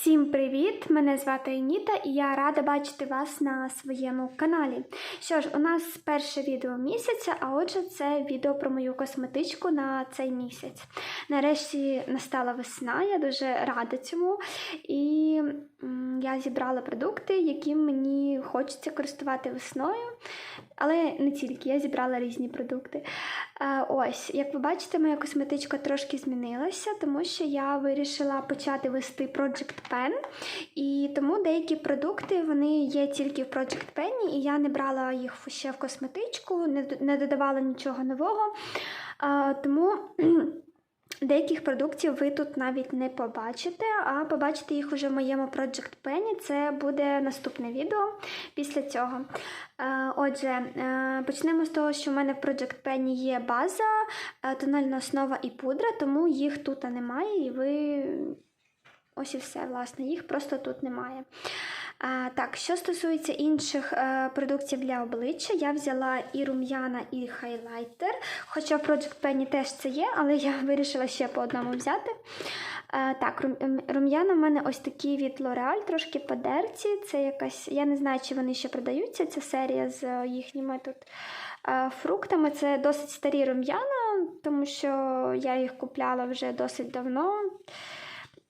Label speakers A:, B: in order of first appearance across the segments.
A: Всім привіт! Мене звати Еніта і я рада бачити вас на своєму каналі. Що ж, у нас перше відео місяця, а отже, це відео про мою косметичку на цей місяць. Нарешті настала весна, я дуже рада цьому. І я зібрала продукти, які мені хочеться користувати весною. Але не тільки, я зібрала різні продукти. Ось, як ви бачите, моя косметичка трошки змінилася, тому що я вирішила почати вести Project Pen. І тому деякі продукти вони є тільки в Project Pen, і я не брала їх ще в косметичку, не, додавала нічого нового. Тому. Деяких продуктів ви тут навіть не побачите, а побачите їх уже в моєму Project Pen. Це буде наступне відео після цього. Е, Отже, е, почнемо з того, що в мене в Project Pen є база, е, тональна основа і пудра, тому їх тут немає, і ви ось і все, власне, їх просто тут немає. Так, що стосується інших е, продуктів для обличчя, я взяла і рум'яна, і хайлайтер. Хоча в Project Penny теж це є, але я вирішила ще по одному взяти. Е, так, рум'яна в мене ось такі від L'Oreal, трошки подерті. Це якась, я не знаю, чи вони ще продаються. Ця серія з е, їхніми тут фруктами. Це досить старі рум'яна, тому що я їх купляла вже досить давно.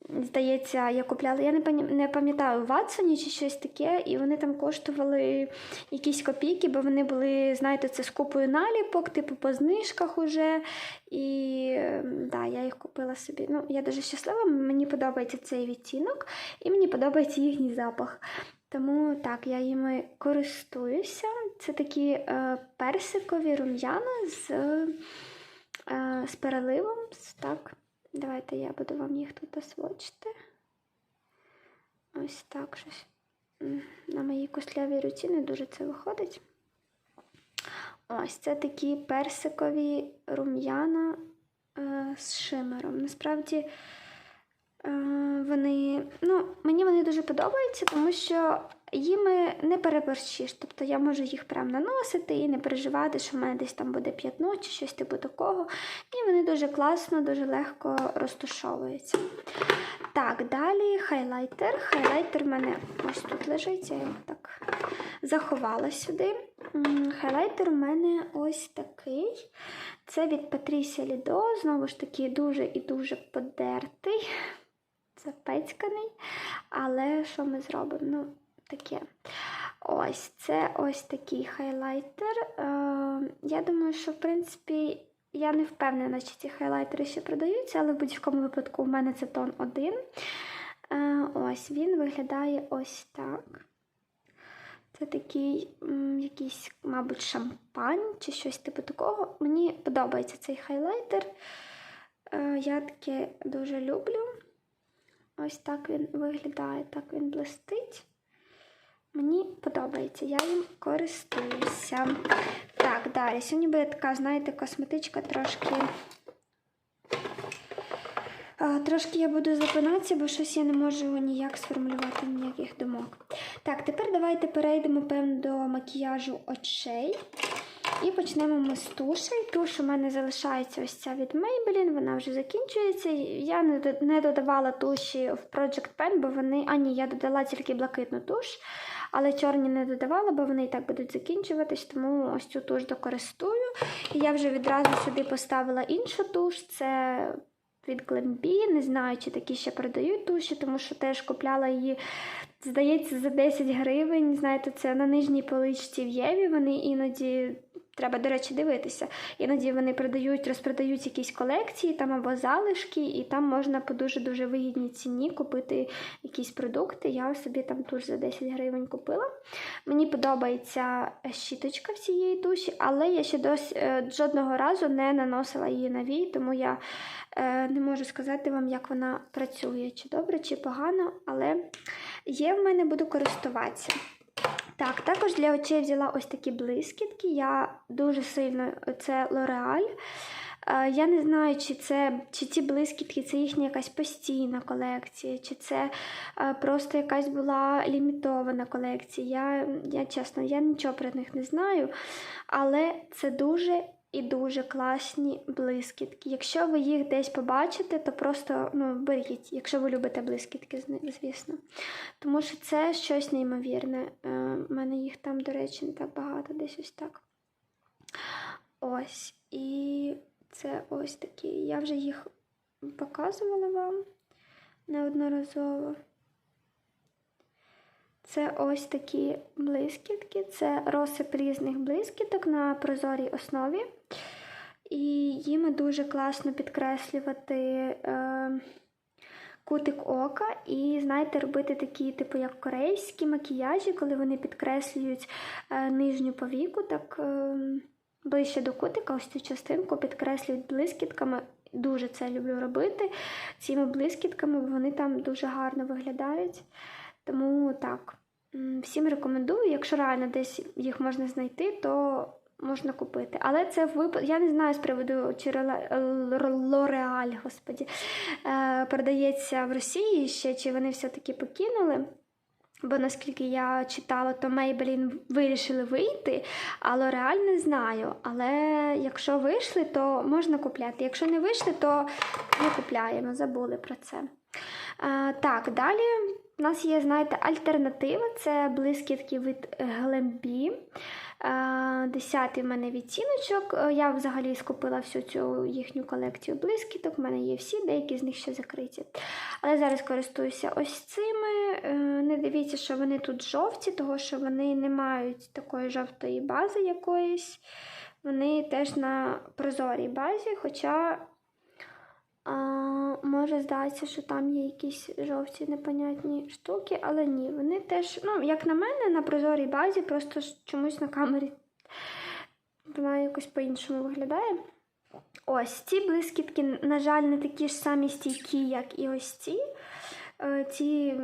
A: Здається, я купляла, я не пам'ятаю, Ватсоні чи щось таке, і вони там коштували якісь копійки, бо вони були, знаєте, це з купою наліпок, типу по знижках уже. І ем, да, я їх купила собі. Ну, я дуже щаслива, мені подобається цей відтінок, і мені подобається їхній запах. Тому так, я їми користуюся. Це такі е, персикові рум'яна з, е, з переливом. Так. Давайте я буду вам їх тут освочити. Ось так щось. На моїй костлявій руці не дуже це виходить. Ось це такі персикові рум'яна е, з шимером. Насправді е, вони, ну, мені вони дуже подобаються, тому що їми не переборщиш. Тобто я можу їх прям наносити і не переживати, що в мене десь там буде п'ятно чи щось типу такого. І вони дуже класно, дуже легко розташовуються. Так, далі хайлайтер. Хайлайтер в мене ось тут лежить, я його так заховала сюди. Хайлайтер у мене ось такий. Це від Patricia Lido, знову ж таки, дуже і дуже подертий, запецьканий. Але що ми зробимо? Ну, таке. Ось це ось такий хайлайтер. Е, я думаю, що в принципі я не впевнена, чи ці хайлайтери ще продаються, але в будь-якому випадку в мене це тон 1. Е, ось він виглядає ось так. Це такий якийсь, мабуть, шампань чи щось типу такого. Мені подобається цей хайлайтер. Е, я таке дуже люблю. Ось так він виглядає, так він блистить. Мені подобається, я їм користуюся. Так, далі. Сьогодні буде така, знаєте, косметичка трошки. Трошки я буду запинатися, бо щось я не можу ніяк сформулювати ніяких думок. Так, тепер давайте перейдемо, певно, до макіяжу очей. І почнемо ми з тушей. Туш у мене залишається ось ця від Maybelline, вона вже закінчується. Я не додавала туші в Project Pen, бо вони. А ні, я додала тільки блакитну туш, але чорні не додавала, бо вони і так будуть закінчуватись, тому ось цю туш докористую. І я вже відразу сюди поставила іншу туш. Це від Глембі. Не знаю, чи такі ще продають туші, тому що теж купляла її, здається, за 10 гривень. Знаєте, це на нижній поличці в Єві. Вони іноді. Треба, до речі, дивитися. Іноді вони продають, розпродають якісь колекції там або залишки, і там можна по дуже-дуже вигідній ціні купити якісь продукти. Я собі там туш за 10 гривень купила. Мені подобається щіточка в цієї туші, але я ще досі е, жодного разу не наносила її на вій, тому я е, не можу сказати вам, як вона працює, чи добре, чи погано, але є в мене, буду користуватися. Так, також для очей взяла ось такі блискітки. Я дуже сильно це L'Oreal. Е, Я не знаю, чи це чи ці блискітки це їхня якась постійна колекція, чи це е, просто якась була лімітована колекція. Я, я чесно, я нічого про них не знаю, але це дуже і дуже класні блискітки. Якщо ви їх десь побачите, то просто ну, беріть, якщо ви любите блискітки, звісно. Тому що це щось неймовірне. У мене їх там, до речі, не так багато, десь ось так. Ось. І це ось такі. Я вже їх показувала вам неодноразово. Це ось такі блискітки, це розсип різних блискіток на прозорій основі. І їм дуже класно підкреслювати е, кутик ока і, знаєте, робити такі, типу, як корейські макіяжі, коли вони підкреслюють е, нижню повіку, так е, ближче до кутика, ось цю частинку підкреслюють блискітками. Дуже це люблю робити. Цими блискітками вони там дуже гарно виглядають. Тому так, всім рекомендую. Якщо реально десь їх можна знайти, то можна купити. Але це випадку, я не знаю з приводу чи Лореаль, господі, е, передається в Росії ще, чи вони все-таки покинули. Бо наскільки я читала, то Maybelline вирішили вийти, а L'Oreal не знаю. Але якщо вийшли, то можна купляти. Якщо не вийшли, то не купляємо, забули про це. Так, далі у нас є, знаєте, альтернатива це блискітки від. А, Десятий в мене відтіночок. Е, Я взагалі скупила всю цю їхню колекцію блискіток. У мене є всі, деякі з них ще закриті. Але зараз користуюся ось цими. Е, Не дивіться, що вони тут жовті, тому що вони не мають такої жовтої бази якоїсь. Вони теж на прозорій базі, хоча а, може здатися, що там є якісь жовті непонятні штуки, але ні, вони теж, ну, як на мене, на прозорій базі, просто чомусь на камері вона якось по-іншому виглядає. Ось ці блискітки, на жаль, не такі ж самі стійкі, як і ось ці. Е, Ці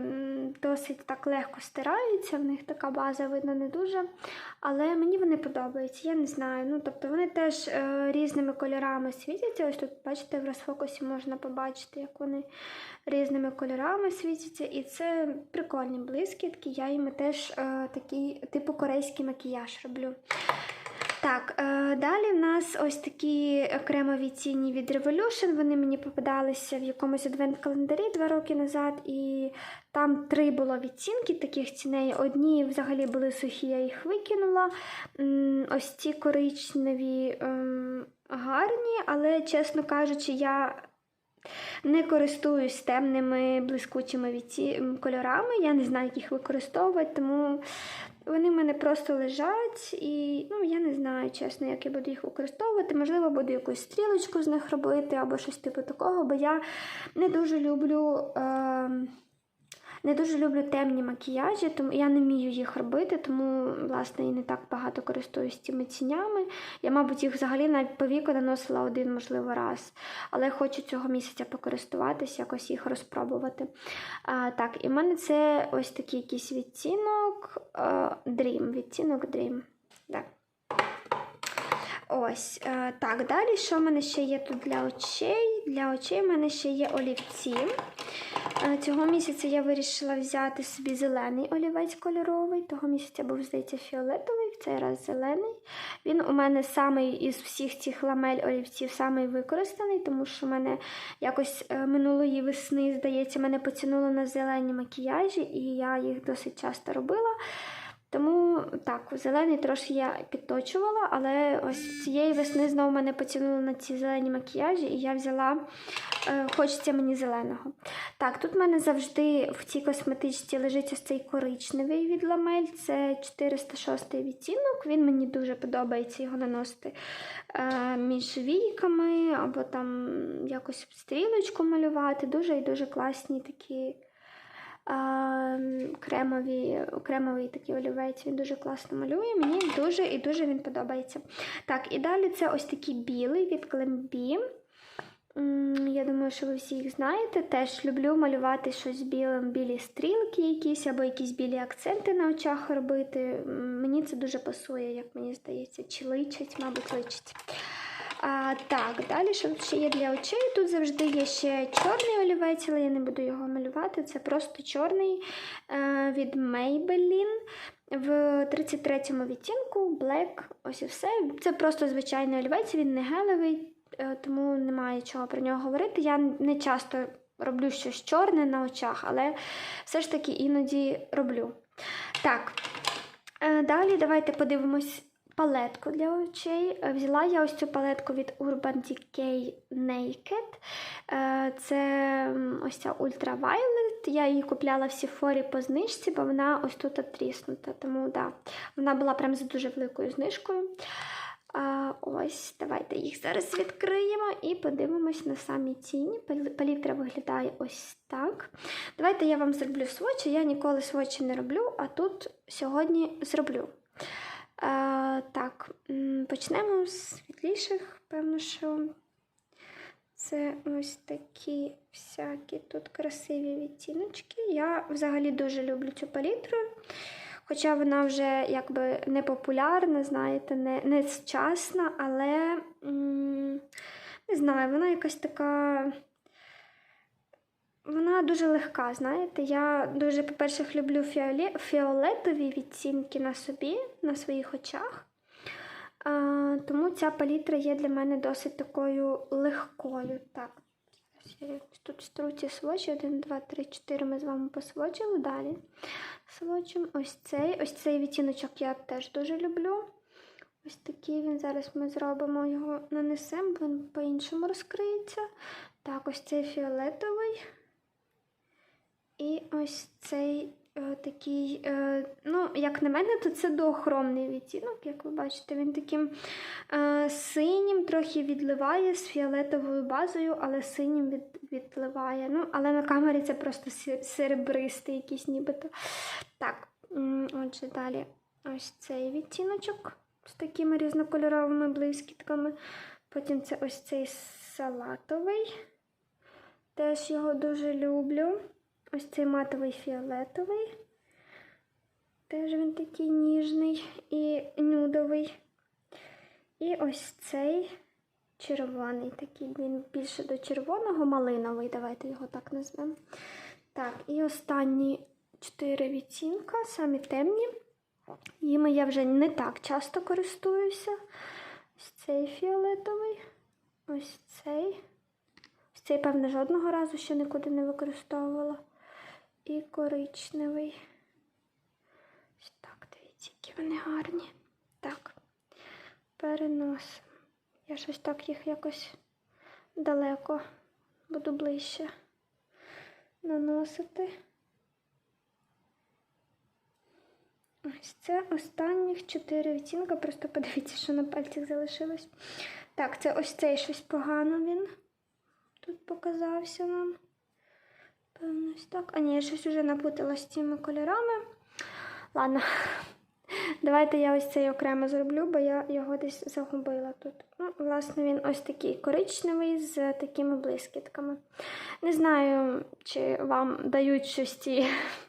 A: досить так легко стираються, в них така база видно не дуже. Але мені вони подобаються, я не знаю. Ну, тобто вони теж е, різними кольорами світяться. Ось тут, бачите, в розфокусі можна побачити, як вони різними кольорами світяться. І це прикольні блискітки. Я їм теж е, такий типу корейський макіяж роблю. Так, е, далі в нас ось такі окремові ціні від Revolution. Вони мені попадалися в якомусь адвент-календарі два роки назад, і там три було відцінки таких ціней. Одні взагалі були сухі, я їх викинула. Ось ці коричневі ем, гарні, але, чесно кажучи, я. Не користуюсь темними блискучими кольорами, я не знаю, як їх використовувати, тому вони в мене просто лежать, і ну, я не знаю, чесно, як я буду їх використовувати. Можливо, буду якусь стрілочку з них робити або щось типу такого, бо я не дуже люблю. Е... Не дуже люблю темні макіяжі, тому я не вмію їх робити, тому, власне, і не так багато користуюсь цими тінями. Я, мабуть, їх взагалі навіть по віку наносила один, можливо, раз. Але хочу цього місяця покористуватись, якось їх розпробувати. А, так, і в мене це ось такий якийсь відтінок Dream. Відтінок Dream. Так. Ось, е, так, далі, що в мене ще є тут для очей? Для очей в мене ще є олівці. Е, Цього місяця я вирішила взяти собі зелений олівець кольоровий. Того місяця був, здається, фіолетовий, в цей раз зелений. Він у мене самий із всіх цих ламель олівців самий використаний, тому що в мене якось е, минулої весни, здається, мене потягнуло на зелені макіяжі, і я їх досить часто робила. Тому так, зелений трошки я підточувала, але ось цієї весни знову мене потягнуло на ці зелені макіяжі, і я взяла, е, хочеться мені зеленого. Так, тут в мене завжди в цій косметичці лежить ось цей коричневий від ламель, це 406 відтінок. Він мені дуже подобається його наносити е, між війками або там якось стрілочку малювати. Дуже і дуже класні такі. Кремові, кремовий такий олівець, він дуже класно малює. Мені дуже і дуже він подобається. Так, і далі це ось такий білий від Glambi. Я думаю, що ви всі їх знаєте. Теж люблю малювати щось білим, білі стрілки якісь, або якісь білі акценти на очах робити. Мені це дуже пасує, як мені здається, чи личить, мабуть, личить. А, так, далі, що ще є для очей? Тут завжди є ще чорний олівець, але я не буду його малювати. Це просто чорний е, від Maybelline в 33-му відтінку Black. Ось і все. Це просто звичайний олівець, він не гелевий, е, тому немає чого про нього говорити. Я не часто роблю щось чорне на очах, але все ж таки іноді роблю. Так, е, далі давайте подивимось палетку для очей. Е, Взяла я ось цю палетку від Urban Decay Naked. Е, Це ось ця Ultraviolet. Я її купляла в Сіфорі по знижці, бо вона ось тут отріснута. Тому да, вона була прям з дуже великою знижкою. Ось, давайте їх зараз відкриємо і подивимось на самі тіні. Палітра виглядає ось так. Давайте я вам зроблю свочі. Я ніколи свочі не роблю, а тут сьогодні зроблю. А, так, почнемо з світліших, певно, що це ось такі всякі тут красиві відтіночки. Я взагалі дуже люблю цю палітру. Хоча вона вже якби не популярна, знаєте, не, не сучасна, але м, не знаю, вона якась така. Вона дуже легка, знаєте. Я дуже, по-перше, люблю фіоле... фіолетові відтінки на собі, на своїх очах. Тому ця палітра є для мене досить такою легкою. Так, зараз я тут стру ці свочі. Один, два, три, чотири ми з вами посвочили. Далі свочимо ось цей. Ось цей відтіночок я теж дуже люблю. Ось такий він. Зараз ми зробимо його, нанесемо, він по-іншому розкриється. Так, ось цей фіолетовий. І ось цей е, такий, е, ну, як на мене, то це доохромний відтінок, як ви бачите, він таким е, синім трохи відливає з фіолетовою базою, але синім від, відливає. Ну, але на камері це просто серебристий якийсь нібито. Так, отже, далі ось цей відтіночок з такими різнокольоровими блискітками. Потім це ось цей салатовий. Теж його дуже люблю. Ось цей матовий фіолетовий. Теж він такий ніжний і нюдовий. І ось цей червоний, такий він більше до червоного, малиновий, давайте його так назвемо. Так, і останні чотири відтінка, самі темні. Їми я вже не так часто користуюся. Ось цей фіолетовий, ось цей. Ось цей, певно, жодного разу ще нікуди не використовувала. І коричневий. Ось так, дивіться, які вони гарні. Так, переносимо. Я щось так їх якось далеко буду ближче наносити. Ось це останніх чотири відтінка. Просто подивіться, що на пальцях залишилось. Так, це ось цей щось погано він тут показався нам. Певно, ось так. А ні, я щось вже напутала з цими кольорами. Ладно, давайте я ось цей окремо зроблю, бо я його десь загубила тут. Ну, власне, він ось такий коричневий з такими блискітками. Не знаю, чи вам дають щось ці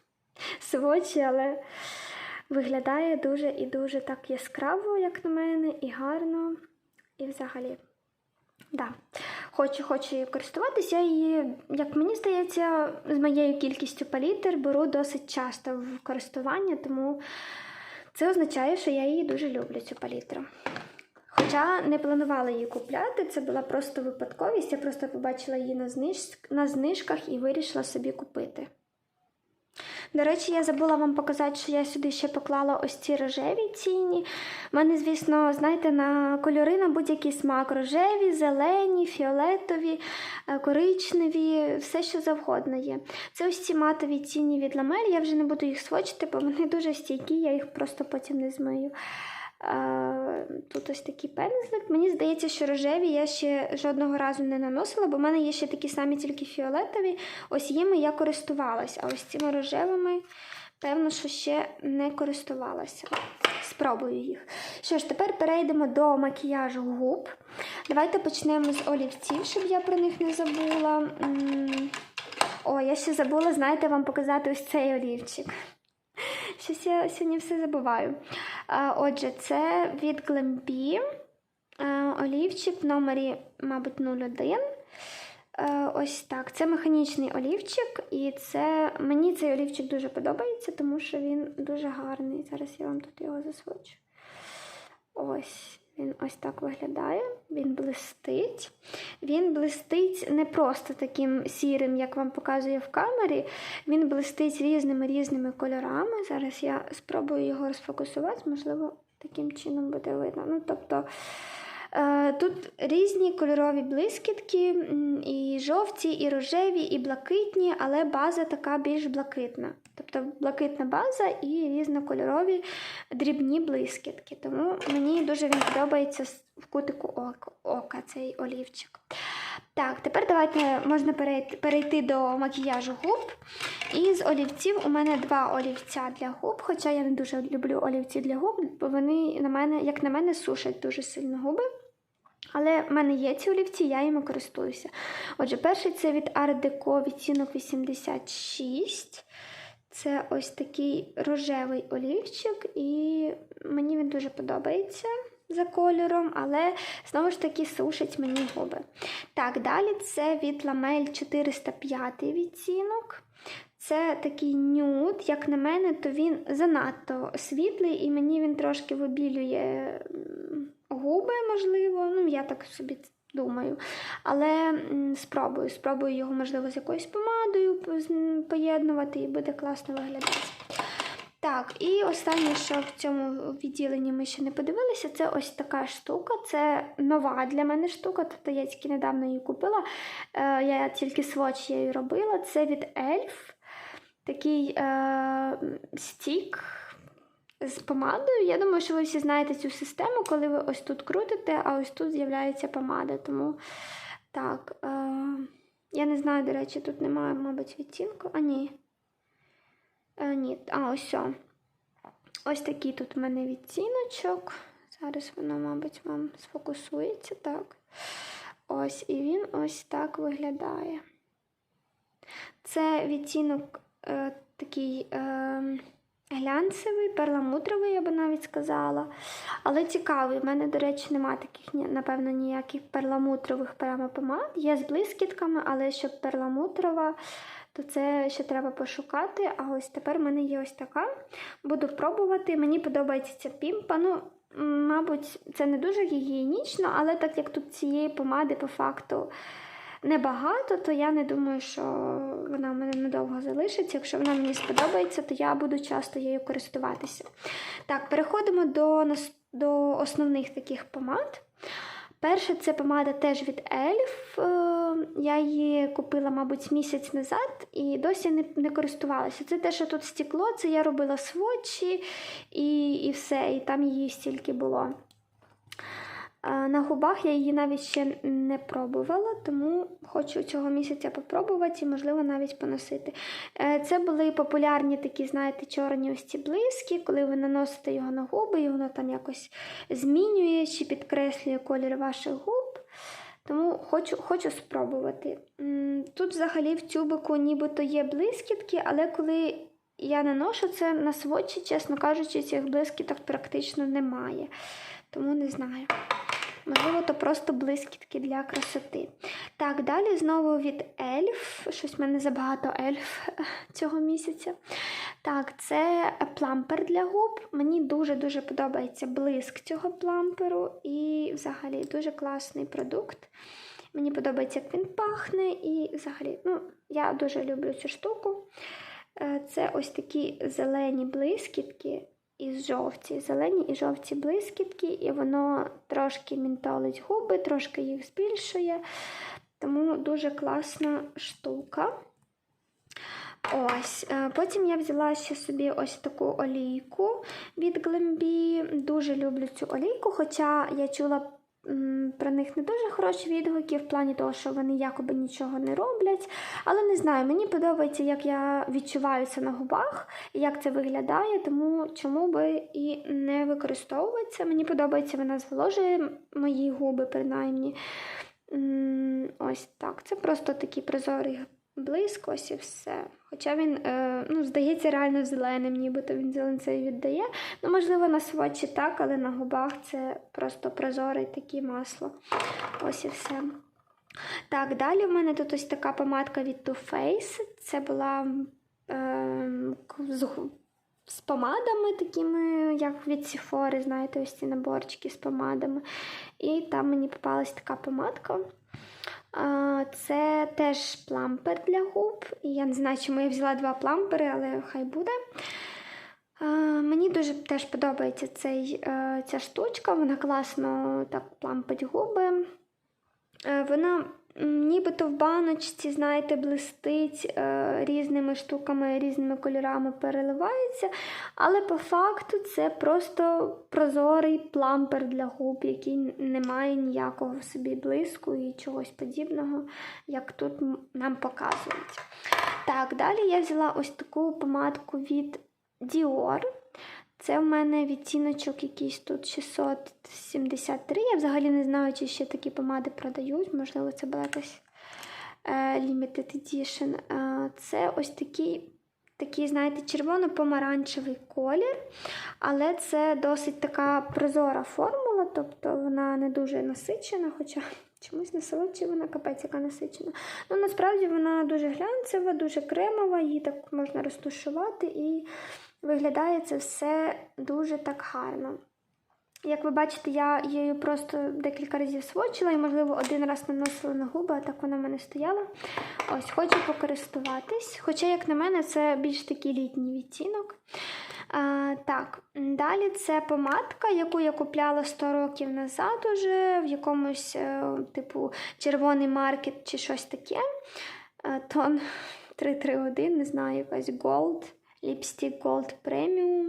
A: свочі, але виглядає дуже і дуже так яскраво, як на мене, і гарно, і взагалі. Да. Хочу, хочу її користуватися. Я її, як мені здається, з моєю кількістю палітр беру досить часто в користування, тому це означає, що я її дуже люблю, цю палітру. Хоча не планувала її купляти, це була просто випадковість. Я просто побачила її на, зниж... на знижках і вирішила собі купити. До речі, я забула вам показати, що я сюди ще поклала ось ці рожеві тіні. У мене, звісно, знаєте, на кольори на будь-який смак: рожеві, зелені, фіолетові, е, коричневі, все, що завгодно є. Це ось ці матові тіні від ламель. Я вже не буду їх свочити, бо вони дуже стійкі, я їх просто потім не змию. Тут ось такий пензлик. Мені здається, що рожеві я ще жодного разу не наносила, бо в мене є ще такі самі тільки фіолетові. Ось їми я користувалась, а ось цими рожевими, певно, що ще не користувалася. Спробую їх. Що ж, тепер перейдемо до макіяжу губ. Давайте почнемо з олівців, щоб я про них не забула. О, я ще забула, знаєте, вам показати ось цей олівчик. Щось я сьогодні все забуваю. Отже, це від. Е, олівчик в номері, мабуть, 01. Е, ось так. Це механічний олівчик, і це мені цей олівчик дуже подобається, тому що він дуже гарний. Зараз я вам тут його засвочу. Ось. Він ось так виглядає, він блистить. Він блистить не просто таким сірим, як вам показує в камері. Він блистить різними різними кольорами. Зараз я спробую його розфокусувати, можливо, таким чином буде видно. Ну, тобто, е, Тут різні кольорові блискітки, і жовті, і рожеві, і блакитні, але база така більш блакитна. Тобто блакитна база і різнокольорові дрібні блискітки. Тому мені дуже він подобається в кутику ока, цей олівчик. Так, тепер давайте можна перейти, до макіяжу губ. І з олівців у мене два олівця для губ, хоча я не дуже люблю олівці для губ, бо вони на мене, як на мене, сушать дуже сильно губи. Але в мене є ці олівці, я їми користуюся. Отже, перший це від Art Deco відтінок 86. Це ось такий рожевий олівчик, і мені він дуже подобається за кольором, але знову ж таки сушить мені губи. Так, далі це від Lamel 405 відтінок. Це такий нюд, як на мене, то він занадто світлий, і мені він трошки вибілює губи, можливо. Ну, я так собі думаю. Але спробую. Спробую його, можливо, з якоюсь помадою поєднувати і буде класно виглядати. Так, і останнє, що в цьому відділенні ми ще не подивилися, це ось така штука. Це нова для мене штука, тобто я тільки недавно її купила. Е, я тільки сводч її робила. Це від Elf. Такий е, стік з помадою. Я думаю, що ви всі знаєте цю систему, коли ви ось тут крутите, а ось тут з'являється помада. Тому так, е, я не знаю, до речі, тут немає, мабуть, відтінку. А ні. Е, ні, а ось. о. Ось такий тут у мене відтіночок. Зараз воно, мабуть, вам сфокусується так. Ось, і він ось так виглядає. Це відтінок е, такий е, глянцевий, перламутровий, я би навіть сказала. Але цікавий. У мене, до речі, немає таких, напевно, ніяких перламутрових прямо помад. Є з блискітками, але щоб перламутрова, то це ще треба пошукати. А ось тепер в мене є ось така. Буду пробувати. Мені подобається ця пімпа. Ну, мабуть, це не дуже гігієнічно, але так як тут цієї помади по факту небагато, то я не думаю, що вона в мене надовго залишиться. Якщо вона мені сподобається, то я буду часто її користуватися. Так, переходимо до, до основних таких помад. Перша це помада теж від Elf. Е, Я її купила, мабуть, місяць назад і досі не, не користувалася. Це те, що тут стекло, це я робила сводчі і, і все, і там її стільки було. На губах я її навіть ще не пробувала, тому хочу цього місяця попробувати і, можливо, навіть поносити. Е, Це були популярні такі, знаєте, чорні ось ці блиски, коли ви наносите його на губи, і воно там якось змінює чи підкреслює колір ваших губ. Тому хочу, хочу спробувати. Тут взагалі в тюбику нібито є блискітки, але коли я наношу це на сводчі, чесно кажучи, цих блискіток практично немає. Тому не знаю. Можливо, то просто блискітки для красоти. Так, далі знову від Elf. Щось в мене забагато Elf цього місяця. Так, це плампер для губ. Мені дуже-дуже подобається блиск цього пламперу. І взагалі дуже класний продукт. Мені подобається, як він пахне, і взагалі, ну, я дуже люблю цю штуку. Е, Це ось такі зелені блискітки і жовті. Зелені і жовті блискітки, і воно трошки мінтолить губи, трошки їх збільшує. Тому дуже класна штука. Ось, е, Потім я взяла ще собі ось таку олійку від Глембі. Дуже люблю цю олійку, хоча я чула про них не дуже хороші відгуки, в плані того, що вони якоби нічого не роблять. Але не знаю, мені подобається, як я відчуваюся на губах як це виглядає, тому чому би і не використовуватися. Мені подобається, вона зволожує мої губи, принаймні. Ось так. Це просто такий прозорий блиск, ось і все. Хоча він, е, ну, здається, реально зеленим, нібито він зеленцевий віддає. Ну, можливо, на сводчі так, але на губах це просто прозоре таке масло. Ось і все. Так, далі в мене тут ось така помадка від Too Faced. Це була е, з, з помадами такими, як від Sephora, знаєте, ось ці наборчики з помадами. І там мені попалась така помадка. Це теж плампер для губ. Я не знаю, чому я взяла два плампери, але хай буде. Мені дуже теж подобається цей, е, ця штучка, вона класно так плампить губи. Е, Вона нібито в баночці, знаєте, блистить е, різними штуками, різними кольорами переливається. Але по факту це просто прозорий плампер для губ, який не має ніякого в собі блиску і чогось подібного, як тут нам показують. Так, далі я взяла ось таку помадку від Dior. Це в мене відтіночок якийсь тут 673. Я взагалі не знаю, чи ще такі помади продають. Можливо, це була якась е, limited edition. Е, це ось такий, такий, знаєте, червоно-помаранчевий колір, але це досить така прозора формула, тобто вона не дуже насичена, хоча чомусь на солодчі вона капець яка насичена. Ну, насправді вона дуже глянцева, дуже кремова, її так можна розтушувати і виглядає це все дуже так гарно. Як ви бачите, я її просто декілька разів свочила і, можливо, один раз наносила на губи, а так вона в мене стояла. Ось, хочу покористуватись. Хоча, як на мене, це більш такий літній відтінок. А, так, далі це помадка, яку я купляла 100 років назад уже в якомусь, е, типу, червоний маркет чи щось таке. Е, Тон 331, не знаю, якась Gold, Lipstick Gold Premium.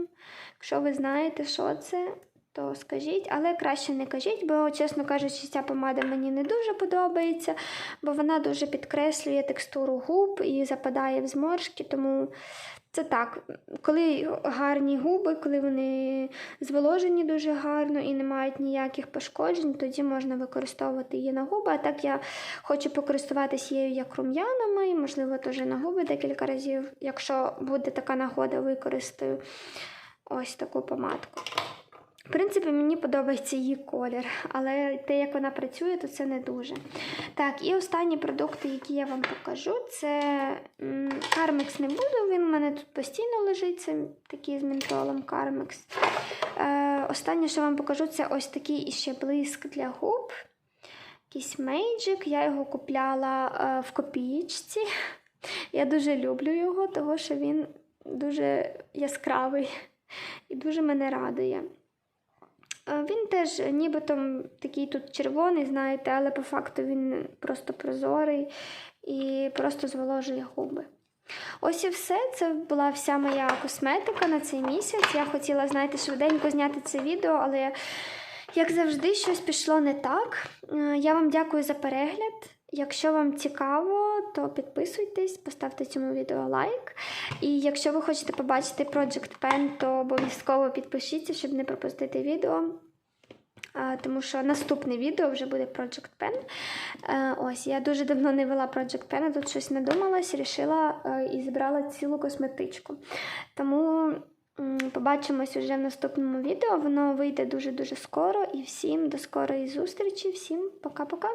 A: Якщо ви знаєте, що це, то скажіть, але краще не кажіть, бо, чесно кажучи, ця помада мені не дуже подобається, бо вона дуже підкреслює текстуру губ і западає в зморшки, тому це так. Коли гарні губи, коли вони зволожені дуже гарно і не мають ніяких пошкоджень, тоді можна використовувати її на губи. А так я хочу покористуватися її як рум'янами, можливо, теж на губи декілька разів. Якщо буде така нагода, використаю ось таку помадку. В принципі, мені подобається її колір, але те, як вона працює, то це не дуже. Так, і останні продукти, які я вам покажу, це Carmex не буду, він у мене тут постійно лежить, це такий з ментолом Carmex. Е, останнє, що вам покажу, це ось такий іще блиск для губ. Якийсь Magic. Я його купляла е, в копієчці. Я дуже люблю його, тому що він дуже яскравий і дуже мене радує. Е, Він теж нібито такий тут червоний, знаєте, але по факту він просто прозорий і просто зволожує губи. Ось і все. Це була вся моя косметика на цей місяць. Я хотіла, знаєте, швиденько зняти це відео, але, як завжди, щось пішло не так. Е, Я вам дякую за перегляд. Якщо вам цікаво, то підписуйтесь, поставте цьому відео лайк. І якщо ви хочете побачити Project Pen, то обов'язково підпишіться, щоб не пропустити відео. Тому що наступне відео вже буде Project Pen. Е, Ось, я дуже давно не вела Project Pen, тут щось надумалась, рішила е, і зібрала цілу косметичку. Тому побачимось вже в наступному відео. Воно вийде дуже-дуже скоро. І всім до скорої зустрічі. Всім пока-пока.